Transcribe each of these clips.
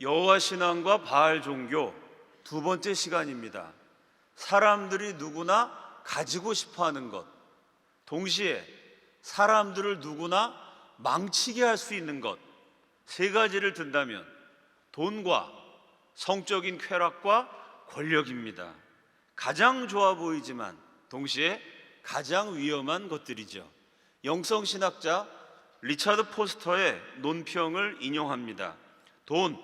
여호와 신앙과 바알 종교 두 번째 시간입니다. 사람들이 누구나 가지고 싶어 하는 것. 동시에 사람들을 누구나 망치게 할 수 있는 것. 세 가지를 든다면 돈과 성적인 쾌락과 권력입니다. 가장 좋아 보이지만 동시에 가장 위험한 것들이죠. 영성신학자 리차드 포스터의 논평을 인용합니다. 돈,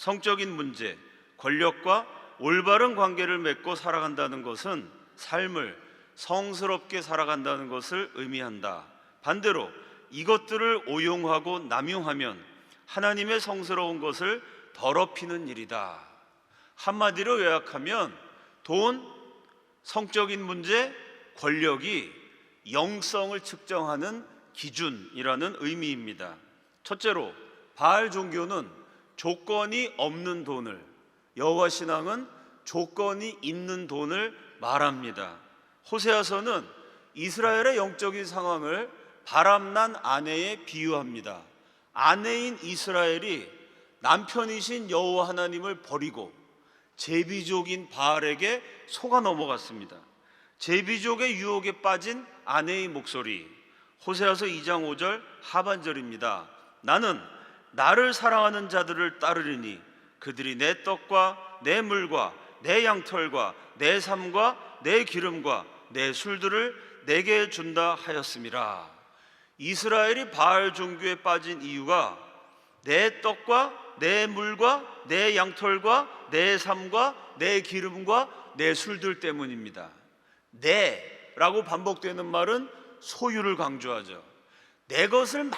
성적인 문제, 권력과 올바른 관계를 맺고 살아간다는 것은 삶을 성스럽게 살아간다는 것을 의미한다. 반대로 이것들을 오용하고 남용하면 하나님의 성스러운 것을 더럽히는 일이다. 한마디로 요약하면 돈, 성적인 문제, 권력이 영성을 측정하는 기준이라는 의미입니다. 첫째로 바알 종교는 조건이 없는 돈을 여호와 신앙은 조건이 있는 돈을 말합니다. 호세아서는 이스라엘의 영적인 상황을 바람난 아내에 비유합니다. 아내인 이스라엘이 남편이신 여호와 하나님을 버리고 제비족인 바알에게 속아 넘어갔습니다. 제비족의 유혹에 빠진 아내의 목소리. 호세아서 2장 5절 하반절입니다. 나는 나를 사랑하는 자들을 따르리니 그들이 내 떡과 내 물과 내 양털과 내 삶과 내 기름과 내 술들을 내게 준다 하였음이라. 이스라엘이 바알 종교에 빠진 이유가 내 떡과 내 물과 내 양털과 내 삶과 내 기름과 내 술들 때문입니다. 내라고 반복되는 말은 소유를 강조하죠. 내 것을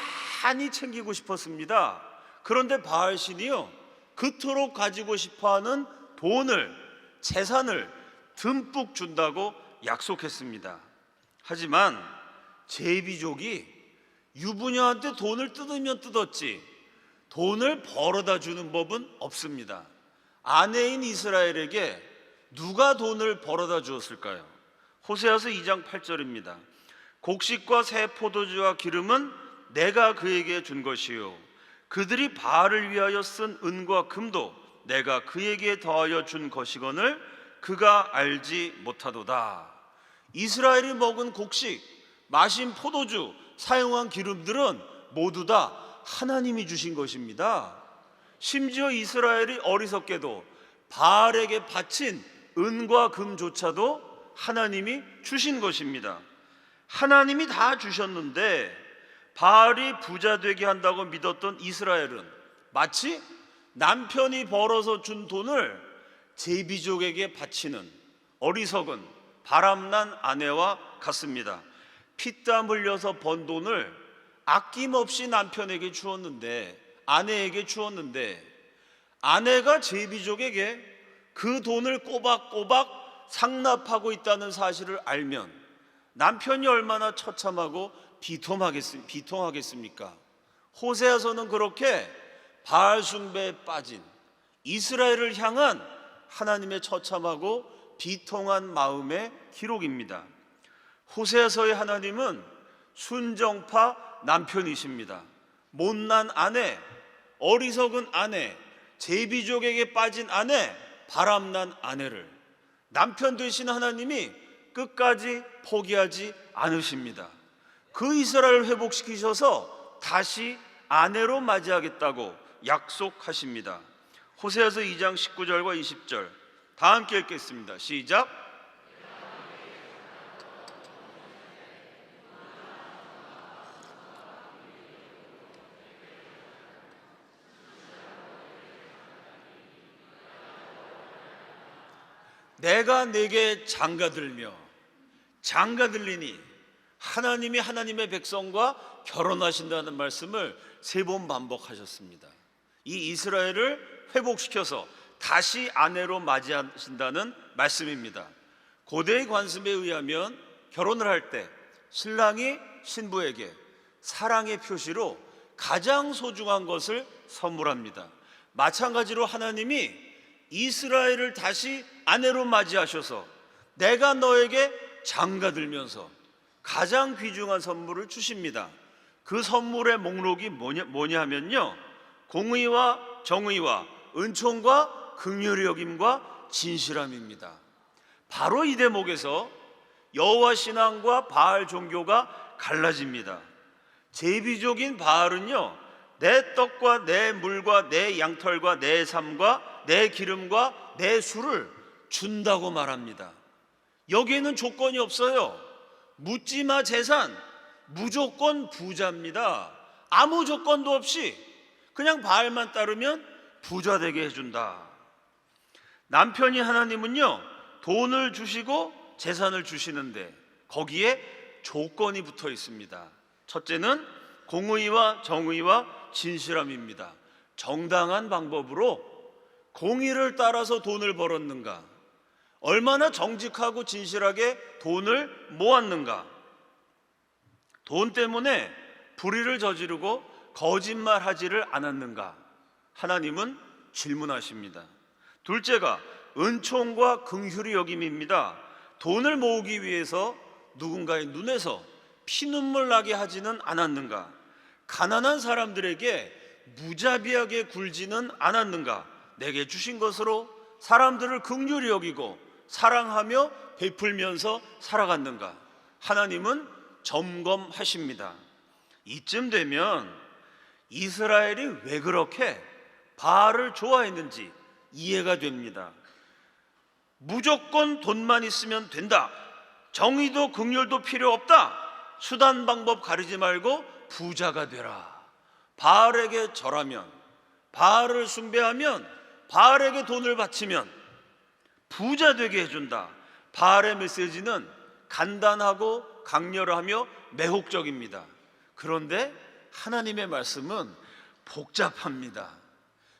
많이 챙기고 싶었습니다. 그런데 바알 신이요. 그토록 가지고 싶어 하는 돈을, 재산을 듬뿍 준다고 약속했습니다. 하지만 제비족이 유부녀한테 돈을 뜯으면 뜯었지 돈을 벌어다 주는 법은 없습니다. 아내인 이스라엘에게 누가 돈을 벌어다 주었을까요? 호세아서 2장 8절입니다. 곡식과 새 포도주와 기름은 내가 그에게 준 것이요 그들이 바알을 위하여 쓴 은과 금도 내가 그에게 더하여 준 것이거늘 그가 알지 못하도다. 이스라엘이 먹은 곡식, 마신 포도주, 사용한 기름들은 모두 다 하나님이 주신 것입니다. 심지어 이스라엘이 어리석게도 바알에게 바친 은과 금조차도 하나님이 주신 것입니다. 하나님이 다 주셨는데 바알이 부자 되게 한다고 믿었던 이스라엘은 마치 남편이 벌어서 준 돈을 제비족에게 바치는 어리석은 바람난 아내와 같습니다. 피땀 흘려서 번 돈을 아낌없이 남편에게 주었는데 아내에게 주었는데 아내가 제비족에게 그 돈을 꼬박꼬박 상납하고 있다는 사실을 알면 남편이 얼마나 처참하고 비통하겠, 비통하겠습니까? 호세아서는 그렇게 바알 숭배에 빠진 이스라엘을 향한 하나님의 처참하고 비통한 마음의 기록입니다. 호세아서의 하나님은 순정파 남편이십니다. 못난 아내, 어리석은 아내, 제비족에게 빠진 아내, 바람난 아내를 남편 되신 하나님이 끝까지 포기하지 않으십니다. 그 이스라엘을 회복시키셔서 다시 아내로 맞이하겠다고 약속하십니다. 호세아서 2장 19절과 20절 다 함께 읽겠습니다. 시작. 내가 내게 장가들며 장가들리니 하나님이 하나님의 백성과 결혼하신다는 말씀을 세 번 반복하셨습니다. 이 이스라엘을 회복시켜서 다시 아내로 맞이하신다는 말씀입니다. 고대의 관습에 의하면 결혼을 할 때 신랑이 신부에게 사랑의 표시로 가장 소중한 것을 선물합니다. 마찬가지로 하나님이 이스라엘을 다시 아내로 맞이하셔서 내가 너에게 장가들면서 가장 귀중한 선물을 주십니다. 그 선물의 목록이 뭐냐, 뭐냐 하면요. 공의와 정의와 은총과 극률의 여김과 진실함입니다. 바로 이 대목에서 여호와 신앙과 바알 종교가 갈라집니다. 제비족인 바알은요, 내 떡과 내 물과 내 양털과 내 삶과 내 기름과 내 술을 준다고 말합니다. 여기에는 조건이 없어요. 묻지마 재산, 무조건 부자입니다. 아무 조건도 없이 그냥 바알만 따르면 부자 되게 해준다. 남편이 하나님은요, 돈을 주시고 재산을 주시는데 거기에 조건이 붙어 있습니다. 첫째는 공의와 정의와 진실함입니다. 정당한 방법으로 공의를 따라서 돈을 벌었는가? 얼마나 정직하고 진실하게 돈을 모았는가? 돈 때문에 불의를 저지르고 거짓말하지를 않았는가? 하나님은 질문하십니다. 둘째가 은총과 긍휼의 여김입니다. 돈을 모으기 위해서 누군가의 눈에서 피눈물 나게 하지는 않았는가? 가난한 사람들에게 무자비하게 굴지는 않았는가? 내게 주신 것으로 사람들을 긍휼히 여기고 사랑하며 베풀면서 살아갔는가? 하나님은 점검하십니다. 이쯤 되면 이스라엘이 왜 그렇게 바알을 좋아했는지 이해가 됩니다. 무조건 돈만 있으면 된다. 정의도 극률도 필요 없다. 수단 방법 가리지 말고 부자가 되라. 바알에게 절하면 바알을 숭배하면 바알에게 돈을 바치면 부자 되게 해준다. 바알의 메시지는 간단하고 강렬하며 매혹적입니다. 그런데 하나님의 말씀은 복잡합니다.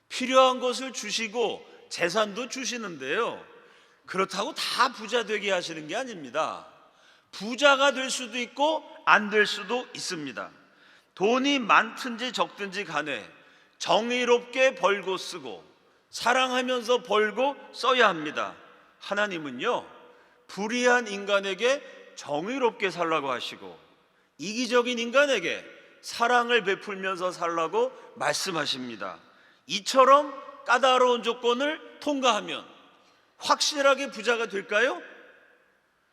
필요한 것을 주시고 재산도 주시는데요. 그렇다고 다 부자 되게 하시는 게 아닙니다. 부자가 될 수도 있고 안 될 수도 있습니다. 돈이 많든지 적든지 간에 정의롭게 벌고 쓰고 사랑하면서 벌고 써야 합니다. 하나님은요, 불의한 인간에게 정의롭게 살라고 하시고 이기적인 인간에게 사랑을 베풀면서 살라고 말씀하십니다. 이처럼 까다로운 조건을 통과하면 확실하게 부자가 될까요?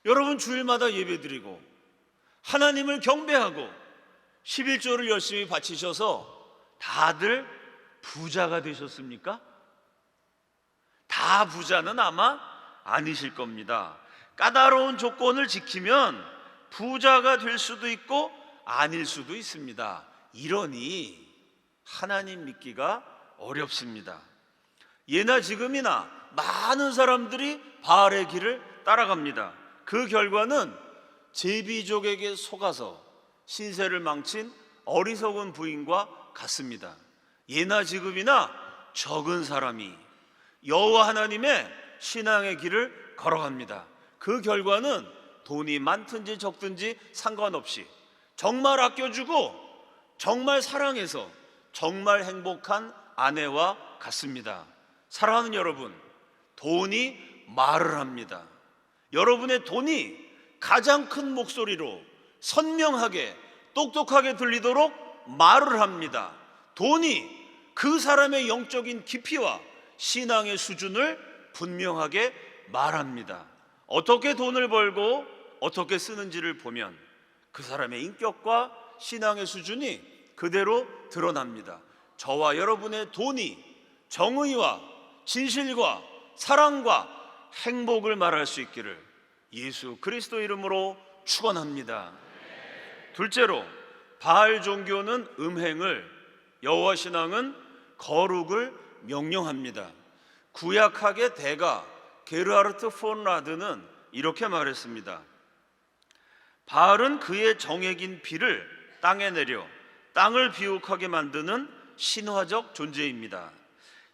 여러분 주일마다 예배드리고 하나님을 경배하고 11조를 열심히 바치셔서 다들 부자가 되셨습니까? 다 부자는 아마 아니실 겁니다. 까다로운 조건을 지키면 부자가 될 수도 있고 아닐 수도 있습니다. 이러니 하나님 믿기가 어렵습니다. 예나 지금이나 많은 사람들이 바알의 길을 따라갑니다. 그 결과는 제비족에게 속아서 신세를 망친 어리석은 부인과 같습니다. 예나 지금이나 적은 사람이 여호와 하나님의 신앙의 길을 걸어갑니다. 그 결과는 돈이 많든지 적든지 상관없이 정말 아껴주고 정말 사랑해서 정말 행복한 아내와 같습니다. 사랑하는 여러분, 돈이 말을 합니다. 여러분의 돈이 가장 큰 목소리로 선명하게 똑똑하게 들리도록 말을 합니다. 돈이 그 사람의 영적인 깊이와 신앙의 수준을 분명하게 말합니다. 어떻게 돈을 벌고 어떻게 쓰는지를 보면 그 사람의 인격과 신앙의 수준이 그대로 드러납니다. 저와 여러분의 돈이 정의와 진실과 사랑과 행복을 말할 수 있기를 예수 그리스도 이름으로 축원합니다. 둘째로 바알 종교는 음행을 여호와 신앙은 거룩을 명령합니다. 구약학의 대가 게르하르트 폰 라드는 이렇게 말했습니다. 바알은 그의 정액인 피를 땅에 내려 땅을 비옥하게 만드는 신화적 존재입니다.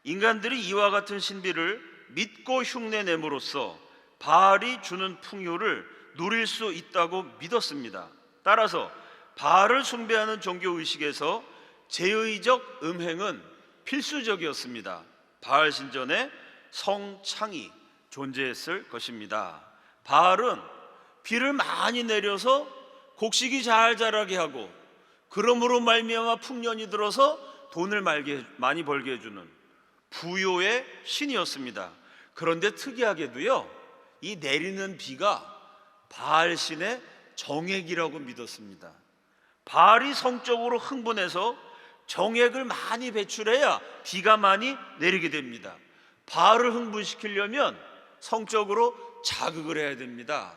인간들이 이와 같은 신비를 믿고 흉내냄으로써 바알이 주는 풍요를 누릴 수 있다고 믿었습니다. 따라서 바알을 숭배하는 종교 의식에서 제의적 음행은 필수적이었습니다. 바알 신전에 성창이 존재했을 것입니다. 바알은 비를 많이 내려서 곡식이 잘 자라게 하고 그러므로 말미암아 풍년이 들어서 돈을 많이 벌게 해주는 부요의 신이었습니다. 그런데 특이하게도요, 이 내리는 비가 바알 신의 정액이라고 믿었습니다. 바알이 성적으로 흥분해서 정액을 많이 배출해야 비가 많이 내리게 됩니다. 바알을 흥분시키려면 성적으로 자극을 해야 됩니다.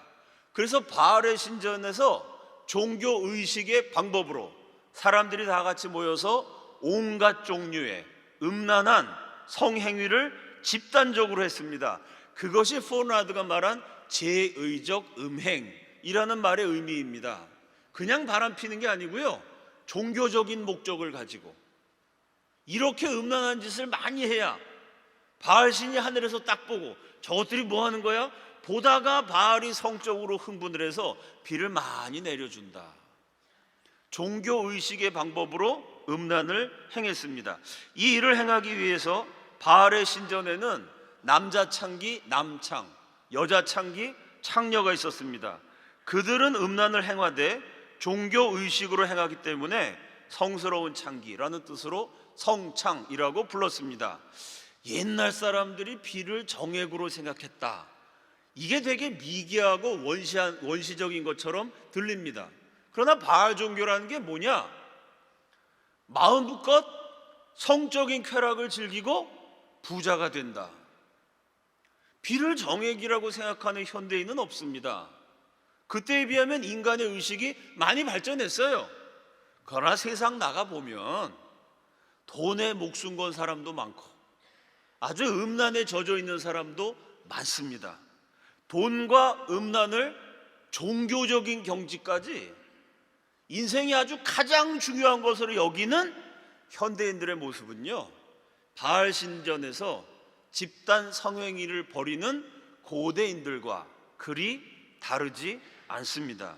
그래서 바알의 신전에서 종교 의식의 방법으로 사람들이 다 같이 모여서 온갖 종류의 음란한 성행위를 집단적으로 했습니다. 그것이 포나드가 말한 제의적 음행이라는 말의 의미입니다. 그냥 바람 피는 게 아니고요. 종교적인 목적을 가지고 이렇게 음란한 짓을 많이 해야 바알 신이 하늘에서 딱 보고 저것들이 뭐 하는 거야? 보다가 바알이 성적으로 흥분을 해서 비를 많이 내려준다. 종교 의식의 방법으로 음란을 행했습니다. 이 일을 행하기 위해서 바알의 신전에는 남자 창기 남창, 여자 창기 창녀가 있었습니다. 그들은 음란을 행하되 종교 의식으로 행하기 때문에 성스러운 창기라는 뜻으로 성창이라고 불렀습니다. 옛날 사람들이 비를 정액으로 생각했다. 이게 되게 미개하고 원시한, 원시적인 것처럼 들립니다. 그러나 바알 종교라는 게 뭐냐? 마음부껏 성적인 쾌락을 즐기고 부자가 된다. 비를 정액이라고 생각하는 현대인은 없습니다. 그때에 비하면 인간의 의식이 많이 발전했어요. 그러나 세상 나가 보면 돈에 목숨 건 사람도 많고 아주 음란에 젖어 있는 사람도 많습니다. 돈과 음란을 종교적인 경지까지 인생이 아주 가장 중요한 것으로 여기는 현대인들의 모습은요. 바알 신전에서 집단 성행위를 벌이는 고대인들과 그리 다르지 않습니다.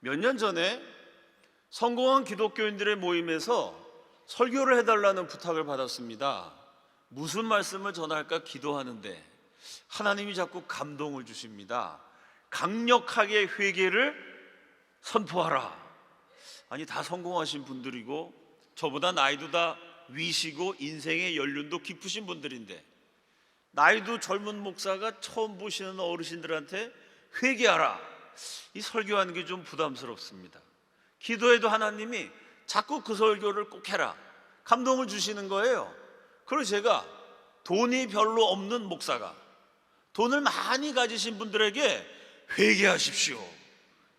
몇 년 전에 성공한 기독교인들의 모임에서 설교를 해달라는 부탁을 받았습니다. 무슨 말씀을 전할까 기도하는데 하나님이 자꾸 감동을 주십니다. 강력하게 회개를 선포하라. 아니 다 성공하신 분들이고 저보다 나이도 다 위시고 인생의 연륜도 깊으신 분들인데 나이도 젊은 목사가 처음 보시는 어르신들한테 회개하라. 이 설교하는 게 좀 부담스럽습니다. 기도해도 하나님이 자꾸 그 설교를 꼭 해라. 감동을 주시는 거예요. 그래서 제가 돈이 별로 없는 목사가 돈을 많이 가지신 분들에게 회개하십시오.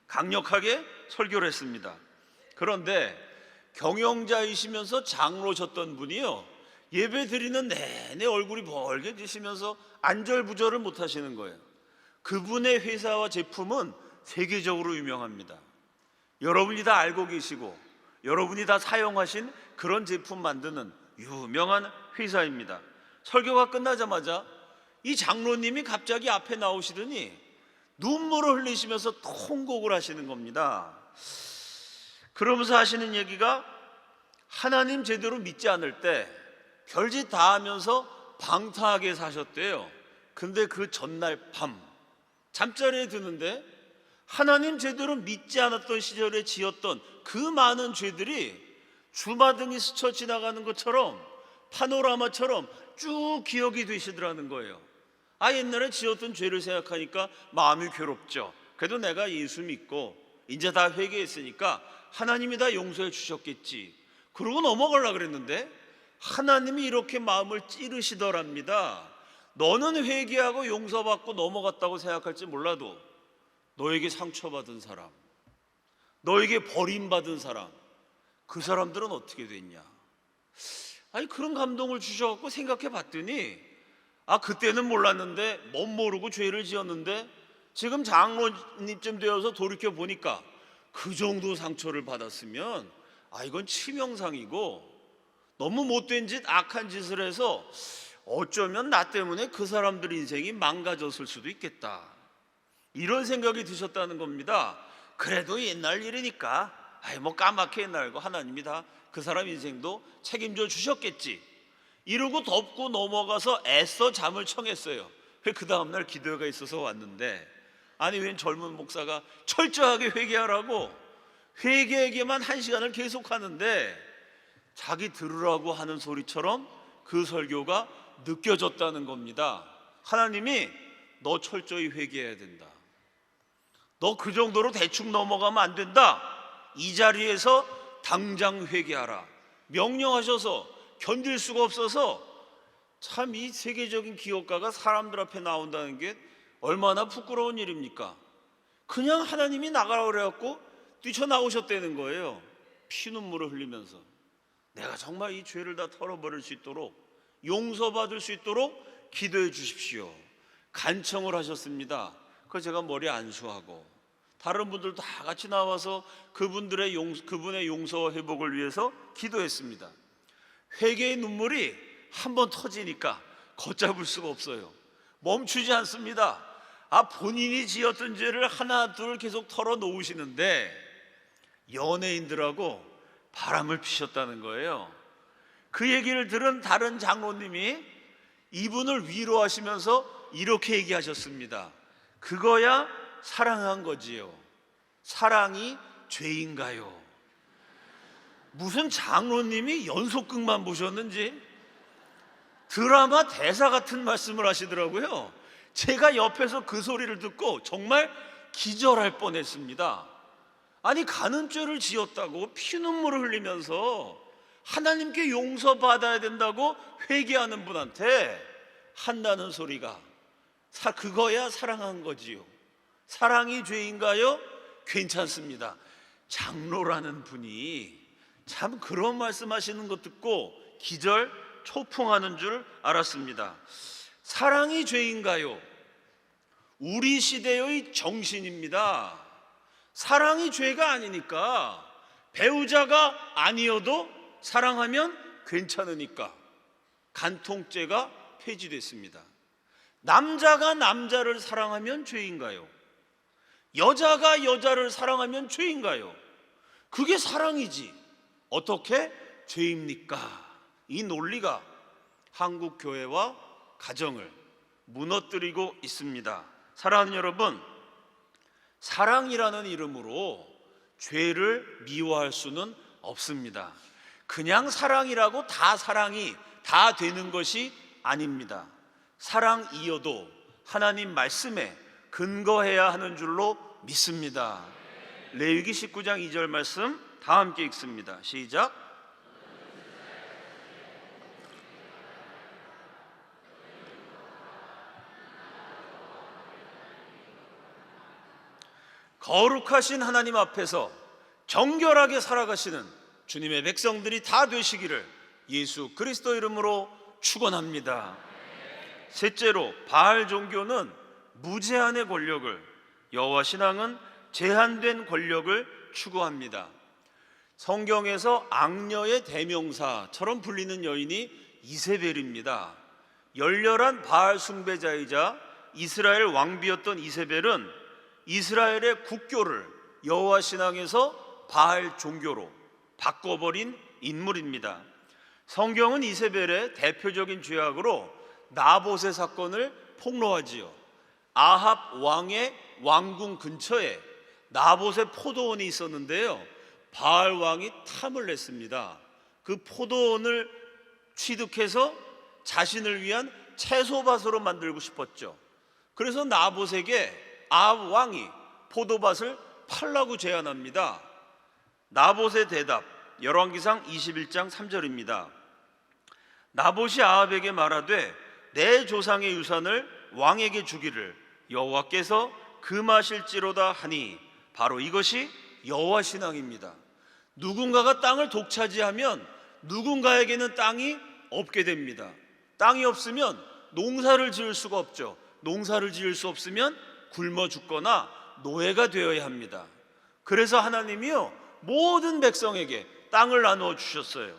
강력하게 설교를 했습니다. 그런데 경영자이시면서 장로셨던 분이요. 예배 드리는 내내 얼굴이 벌게 지시면서 안절부절을 못 하시는 거예요. 그분의 회사와 제품은 세계적으로 유명합니다. 여러분이 다 알고 계시고 여러분이 다 사용하신 그런 제품 만드는 유명한 회사입니다. 설교가 끝나자마자 이 장로님이 갑자기 앞에 나오시더니 눈물을 흘리시면서 통곡을 하시는 겁니다. 그러면서 하시는 얘기가 하나님 제대로 믿지 않을 때 별짓 다 하면서 방탕하게 사셨대요. 근데 그 전날 밤 잠자리에 드는데 하나님 제대로 믿지 않았던 시절에 지었던 그 많은 죄들이 주마등이 스쳐 지나가는 것처럼 파노라마처럼 쭉 기억이 되시더라는 거예요. 아 옛날에 지었던 죄를 생각하니까 마음이 괴롭죠. 그래도 내가 예수 믿고 이제 다 회개했으니까 하나님이 다 용서해 주셨겠지. 그러고 넘어가려 그랬는데 하나님이 이렇게 마음을 찌르시더랍니다. 너는 회개하고 용서받고 넘어갔다고 생각할지 몰라도 너에게 상처받은 사람, 너에게 버림받은 사람, 그 사람들은 어떻게 됐냐? 아니 그런 감동을 주셔갖고 생각해 봤더니 아 그때는 몰랐는데 못 모르고 죄를 지었는데 지금 장로님쯤 되어서 돌이켜 보니까 그 정도 상처를 받았으면 아 이건 치명상이고 너무 못된 짓 악한 짓을 해서 어쩌면 나 때문에 그 사람들 인생이 망가졌을 수도 있겠다. 이런 생각이 드셨다는 겁니다. 그래도 옛날 일이니까. 아이 뭐 까맣게 옛날고 하나님이 다. 그 사람 인생도 책임져 주셨겠지. 이러고 덮고 넘어가서 애써 잠을 청했어요. 그 다음날 기도회가 있어서 왔는데 아니 웬 젊은 목사가 철저하게 회개하라고. 회개에게만 한 시간을 계속 하는데 자기 들으라고 하는 소리처럼 그 설교가 느껴졌다는 겁니다. 하나님이 너 철저히 회개해야 된다. 너 그 정도로 대충 넘어가면 안 된다. 이 자리에서 당장 회개하라. 명령하셔서 견딜 수가 없어서 참 이 세계적인 기업가가 사람들 앞에 나온다는 게 얼마나 부끄러운 일입니까? 그냥 하나님이 나가라 그래갖고 뛰쳐나오셨다는 거예요. 피눈물을 흘리면서 내가 정말 이 죄를 다 털어버릴 수 있도록 용서받을 수 있도록 기도해 주십시오. 간청을 하셨습니다. 그 제가 머리 안수하고 다른 분들 다 같이 나와서 그분들의 용 그분의 용서 회복을 위해서 기도했습니다. 회개의 눈물이 한 번 터지니까 걷잡을 수가 없어요. 멈추지 않습니다. 아 본인이 지었던 죄를 하나 둘 계속 털어 놓으시는데 연예인들하고 바람을 피셨다는 거예요. 그 얘기를 들은 다른 장로님이 이분을 위로하시면서 이렇게 얘기하셨습니다. 그거야 사랑한 거지요. 사랑이 죄인가요? 무슨 장로님이 연속극만 보셨는지 드라마 대사 같은 말씀을 하시더라고요. 제가 옆에서 그 소리를 듣고 정말 기절할 뻔했습니다. 아니 가는 죄를 지었다고 피눈물을 흘리면서 하나님께 용서받아야 된다고 회개하는 분한테 한다는 소리가 사 그거야 사랑한 거지요. 사랑이 죄인가요? 괜찮습니다. 장로라는 분이 참 그런 말씀하시는 것 듣고 기절 초풍하는 줄 알았습니다. 사랑이 죄인가요? 우리 시대의 정신입니다. 사랑이 죄가 아니니까 배우자가 아니어도 사랑하면 괜찮으니까 간통죄가 폐지됐습니다. 남자가 남자를 사랑하면 죄인가요? 여자가 여자를 사랑하면 죄인가요? 그게 사랑이지. 어떻게 죄입니까? 이 논리가 한국 교회와 가정을 무너뜨리고 있습니다. 사랑하는 여러분, 사랑이라는 이름으로 죄를 미워할 수는 없습니다. 그냥 사랑이라고 다 사랑이 다 되는 것이 아닙니다. 사랑이어도 하나님 말씀에 근거해야 하는 줄로 믿습니다. 레위기 19장 2절 말씀 다 함께 읽습니다. 시작. 거룩하신 하나님 앞에서 정결하게 살아가시는 주님의 백성들이 다 되시기를 예수 그리스도 이름으로 축원합니다. 셋째로 바알 종교는 무제한의 권력을 여호와 신앙은 제한된 권력을 추구합니다. 성경에서 악녀의 대명사처럼 불리는 여인이 이세벨입니다. 열렬한 바알 숭배자이자 이스라엘 왕비였던 이세벨은 이스라엘의 국교를 여호와 신앙에서 바알 종교로 바꿔버린 인물입니다. 성경은 이세벨의 대표적인 죄악으로 나봇의 사건을 폭로하지요. 아합 왕의 왕궁 근처에 나봇의 포도원이 있었는데요. 바알 왕이 탐을 냈습니다. 그 포도원을 취득해서 자신을 위한 채소밭으로 만들고 싶었죠. 그래서 나봇에게 아합 왕이 포도밭을 팔라고 제안합니다. 나봇의 대답 열왕기상 21장 3절입니다. 나봇이 아합에게 말하되 내 조상의 유산을 왕에게 주기를 여호와께서 금하실지로다 하니 바로 이것이 여호와 신앙입니다. 누군가가 땅을 독차지하면 누군가에게는 땅이 없게 됩니다. 땅이 없으면 농사를 지을 수가 없죠. 농사를 지을 수 없으면 굶어 죽거나 노예가 되어야 합니다. 그래서 하나님이요 모든 백성에게 땅을 나누어 주셨어요.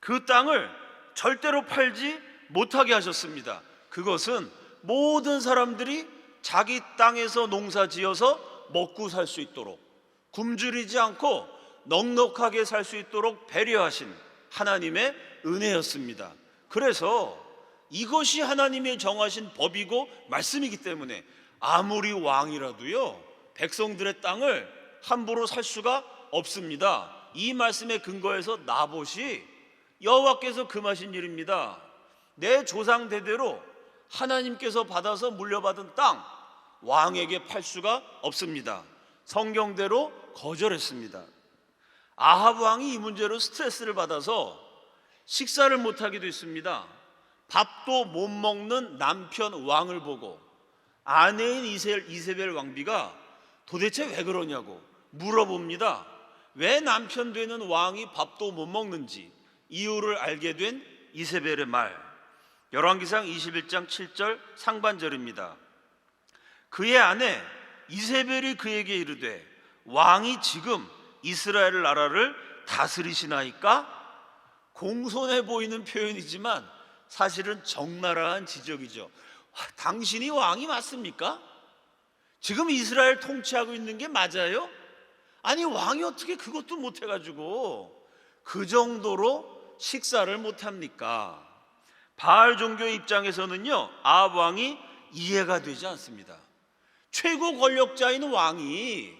그 땅을 절대로 팔지 못하게 하셨습니다. 그것은 모든 사람들이 자기 땅에서 농사 지어서 먹고 살 수 있도록 굶주리지 않고 넉넉하게 살 수 있도록 배려하신 하나님의 은혜였습니다. 그래서 이것이 하나님의 정하신 법이고 말씀이기 때문에 아무리 왕이라도요 백성들의 땅을 함부로 살 수가 없습니다. 이 말씀에 근거해서 나봇이 여호와께서 금하신 일입니다. 내 조상 대대로 하나님께서 받아서 물려받은 땅 왕에게 팔 수가 없습니다. 성경대로 거절했습니다. 아합 왕이 이 문제로 스트레스를 받아서 식사를 못 하기도 했습니다. 밥도 못 먹는 남편 왕을 보고 아내인 이세- 이세벨 왕비가 도대체 왜 그러냐고 물어봅니다. 왜 남편 되는 왕이 밥도 못 먹는지 이유를 알게 된 이세벨의 말. 열왕기상 21장 7절 상반절입니다. 그의 아내 이세벨이 그에게 이르되 왕이 지금 이스라엘 나라를 다스리시나이까? 공손해 보이는 표현이지만 사실은 적나라한 지적이죠. 와, 당신이 왕이 맞습니까? 지금 이스라엘 통치하고 있는 게 맞아요? 아니 왕이 어떻게 그것도 못 해가지고 그 정도로 식사를 못 합니까? 바알 종교 입장에서는요 아합 왕이 이해가 되지 않습니다. 최고 권력자인 왕이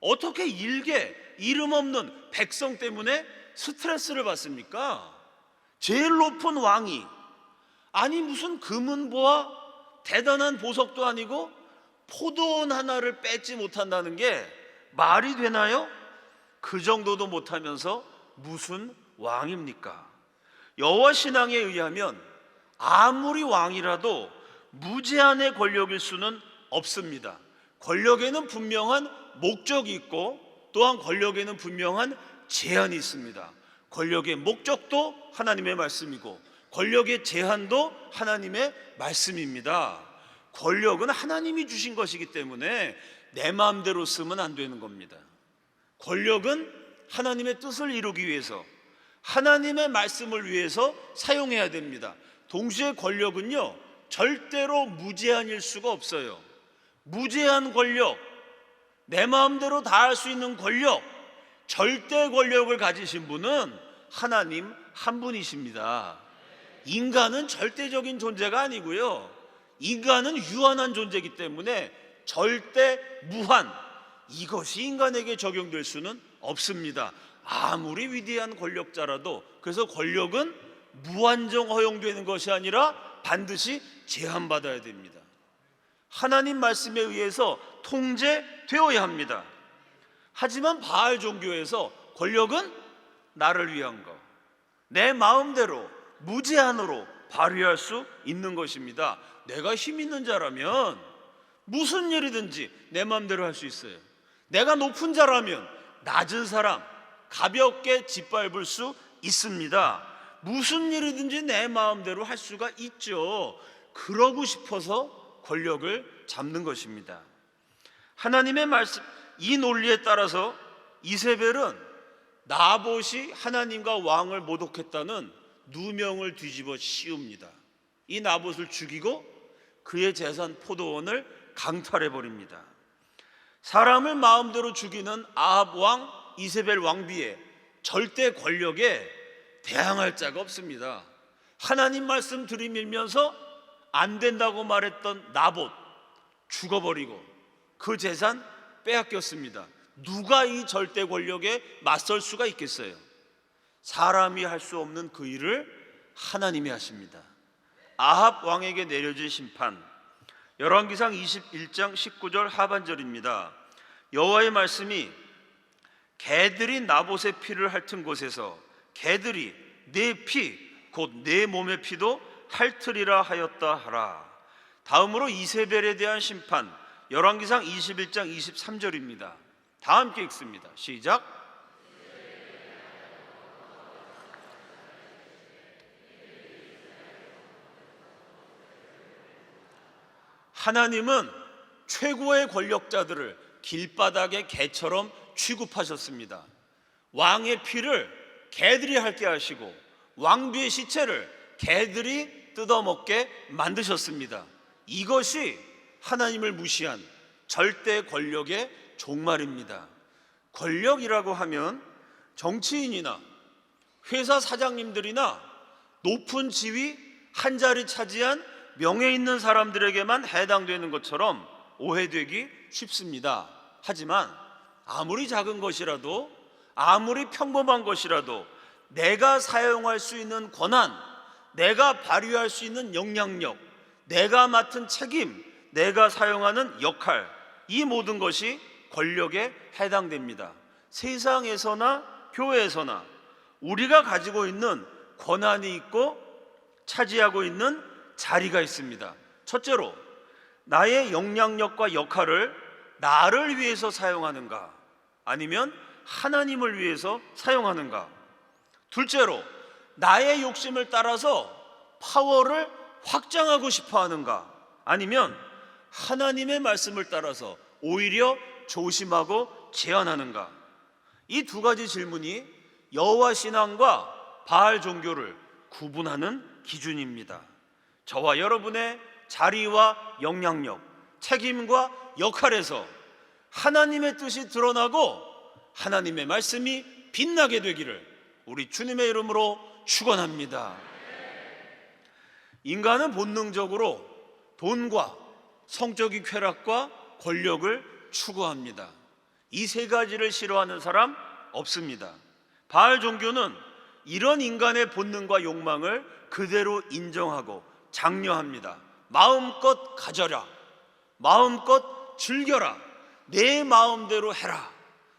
어떻게 일개 이름 없는 백성 때문에 스트레스를 받습니까? 제일 높은 왕이 아니 무슨 금은보와 대단한 보석도 아니고 포도원 하나를 뺏지 못한다는 게 말이 되나요? 그 정도도 못하면서 무슨 왕입니까? 여호와 신앙에 의하면 아무리 왕이라도 무제한의 권력일 수는 없습니다. 권력에는 분명한 목적이 있고 또한 권력에는 분명한 제한이 있습니다. 권력의 목적도 하나님의 말씀이고 권력의 제한도 하나님의 말씀입니다. 권력은 하나님이 주신 것이기 때문에 내 마음대로 쓰면 안 되는 겁니다. 권력은 하나님의 뜻을 이루기 위해서 하나님의 말씀을 위해서 사용해야 됩니다. 동시에 권력은요, 절대로 무제한일 수가 없어요. 무제한 권력, 내 마음대로 다 할 수 있는 권력, 절대 권력을 가지신 분은 하나님 한 분이십니다. 인간은 절대적인 존재가 아니고요. 인간은 유한한 존재이기 때문에 절대 무한 이것이 인간에게 적용될 수는 없습니다. 아무리 위대한 권력자라도 그래서 권력은 무한정 허용되는 것이 아니라 반드시 제한받아야 됩니다. 하나님 말씀에 의해서 통제되어야 합니다. 하지만 바알 종교에서 권력은 나를 위한 것, 내 마음대로 무제한으로 발휘할 수 있는 것입니다. 내가 힘 있는 자라면 무슨 일이든지 내 마음대로 할 수 있어요. 내가 높은 자라면 낮은 사람 가볍게 짓밟을 수 있습니다. 무슨 일이든지 내 마음대로 할 수가 있죠. 그러고 싶어서 권력을 잡는 것입니다. 하나님의 말씀 이 논리에 따라서 이세벨은 나봇이 하나님과 왕을 모독했다는 누명을 뒤집어 씌웁니다. 이 나봇을 죽이고 그의 재산 포도원을 강탈해 버립니다. 사람을 마음대로 죽이는 아합 왕 이세벨 왕비의 절대 권력에 대항할 자가 없습니다. 하나님 말씀 들이밀면서 안 된다고 말했던 나봇 죽어버리고 그 재산 빼앗겼습니다. 누가 이 절대 권력에 맞설 수가 있겠어요? 사람이 할 수 없는 그 일을 하나님이 하십니다. 아합 왕에게 내려진 심판. 열왕기상 21장 19절 하반절입니다. 여호와의 말씀이 개들이 나봇의 피를 핥은 곳에서 개들이 내 피, 곧 내 몸의 피도 핥으리라 하였다 하라. 다음으로 이세벨에 대한 심판. 열왕기상 21장 23절입니다. 다 함께 읽습니다. 시작. 하나님은 최고의 권력자들을 길바닥의 개처럼 취급하셨습니다. 왕의 피를 개들이 핥게 하시고 왕비의 시체를 개들이 뜯어먹게 만드셨습니다. 이것이 하나님을 무시한 절대 권력의 종말입니다. 권력이라고 하면 정치인이나 회사 사장님들이나 높은 지위 한 자리 차지한 명예 있는 사람들에게만 해당되는 것처럼 오해되기 쉽습니다. 하지만 아무리 작은 것이라도 아무리 평범한 것이라도 내가 사용할 수 있는 권한, 내가 발휘할 수 있는 영향력, 내가 맡은 책임, 내가 사용하는 역할, 이 모든 것이 권력에 해당됩니다. 세상에서나 교회에서나 우리가 가지고 있는 권한이 있고 차지하고 있는 자리가 있습니다. 첫째로, 나의 영향력과 역할을 나를 위해서 사용하는가? 아니면 하나님을 위해서 사용하는가? 둘째로, 나의 욕심을 따라서 파워를 확장하고 싶어 하는가? 아니면 하나님의 말씀을 따라서 오히려 조심하고 제한하는가? 이 두 가지 질문이 여호와 신앙과 바알 종교를 구분하는 기준입니다. 저와 여러분의 자리와 영향력, 책임과 역할에서 하나님의 뜻이 드러나고 하나님의 말씀이 빛나게 되기를 우리 주님의 이름으로 축원합니다. 인간은 본능적으로 돈과 성적인 쾌락과 권력을 추구합니다. 이 세 가지를 싫어하는 사람 없습니다. 바알 종교는 이런 인간의 본능과 욕망을 그대로 인정하고 장려합니다. 마음껏 가져라. 마음껏 즐겨라. 내 마음대로 해라.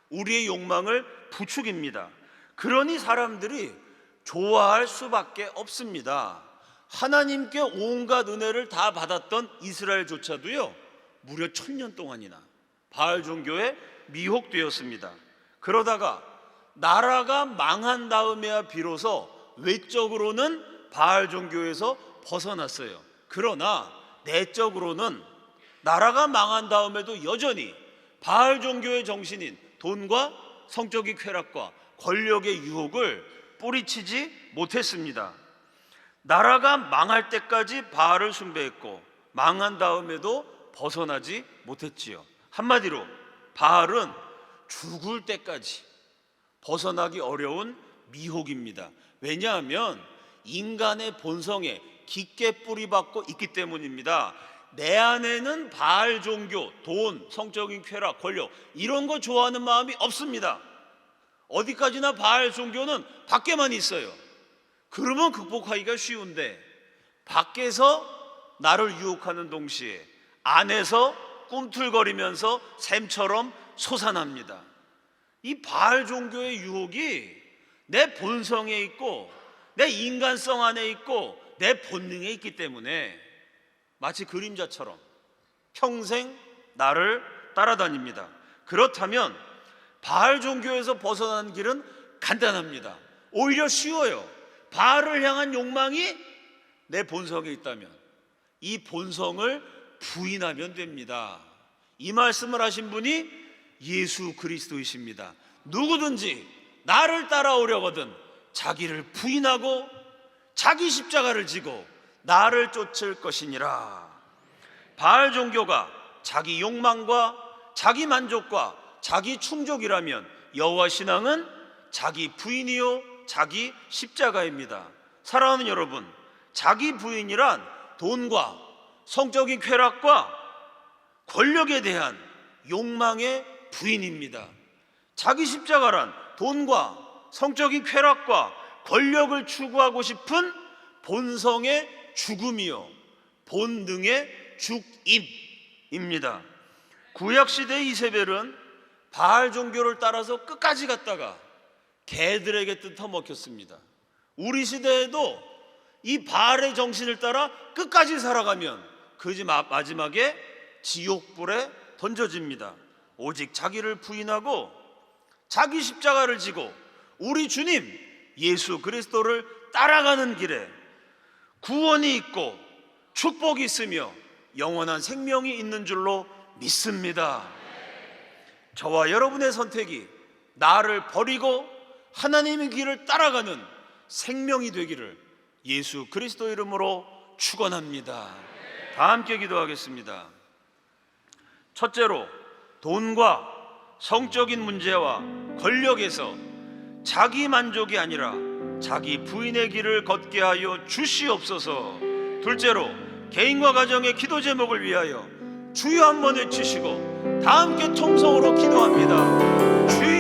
우리의 욕망을 부추깁니다. 그러니 사람들이 좋아할 수밖에 없습니다. 하나님께 온갖 은혜를 다 받았던 이스라엘조차도요, 무려 천년 동안이나 바알 종교에 미혹되었습니다. 그러다가 나라가 망한 다음에야 비로소 외적으로는 바알 종교에서 벗어났어요. 그러나 내적으로는 나라가 망한 다음에도 여전히 바알 종교의 정신인 돈과 성적인 쾌락과 권력의 유혹을 뿌리치지 못했습니다. 나라가 망할 때까지 바알을 숭배했고 망한 다음에도 벗어나지 못했지요. 한마디로 바알은 죽을 때까지 벗어나기 어려운 미혹입니다. 왜냐하면 인간의 본성에 깊게 뿌리박고 있기 때문입니다. 내 안에는 바알 종교, 돈, 성적인 쾌락, 권력 이런 거 좋아하는 마음이 없습니다. 어디까지나 바알 종교는 밖에만 있어요. 그러면 극복하기가 쉬운데 밖에서 나를 유혹하는 동시에 안에서 꿈틀거리면서 샘처럼 솟아납니다. 이 바알 종교의 유혹이 내 본성에 있고 내 인간성 안에 있고 내 본능에 있기 때문에 마치 그림자처럼 평생 나를 따라다닙니다. 그렇다면 바알 종교에서 벗어나는 길은 간단합니다. 오히려 쉬워요. 바알을 향한 욕망이 내 본성에 있다면 이 본성을 부인하면 됩니다. 이 말씀을 하신 분이 예수 그리스도이십니다. 누구든지 나를 따라오려거든 자기를 부인하고 자기 십자가를 지고 나를 쫓을 것이니라. 바알 종교가 자기 욕망과 자기 만족과 자기 충족이라면 여호와 신앙은 자기 부인이요 자기 십자가입니다. 사랑하는 여러분, 자기 부인이란 돈과 성적인 쾌락과 권력에 대한 욕망의 부인입니다. 자기 십자가란 돈과 성적인 쾌락과 권력을 추구하고 싶은 본성의 죽음이요 본능의 죽임입니다. 구약 시대의 이세벨은 바알 종교를 따라서 끝까지 갔다가 개들에게 뜯어 먹혔습니다. 우리 시대에도 이 바알의 정신을 따라 끝까지 살아가면 그 마지막에 지옥불에 던져집니다. 오직 자기를 부인하고 자기 십자가를 지고 우리 주님 예수 그리스도를 따라가는 길에 구원이 있고 축복이 있으며 영원한 생명이 있는 줄로 믿습니다. 저와 여러분의 선택이 나를 버리고 하나님의 길을 따라가는 생명이 되기를 예수 그리스도 이름으로 축원합니다. 다 함께 기도하겠습니다. 첫째로 돈과 성적인 문제와 권력에서 자기 만족이 아니라 자기 부인의 길을 걷게 하여 주시옵소서. 둘째로 개인과 가정의 기도 제목을 위하여 주여 한번 외치시고 다 함께 통성으로 기도합니다. 주여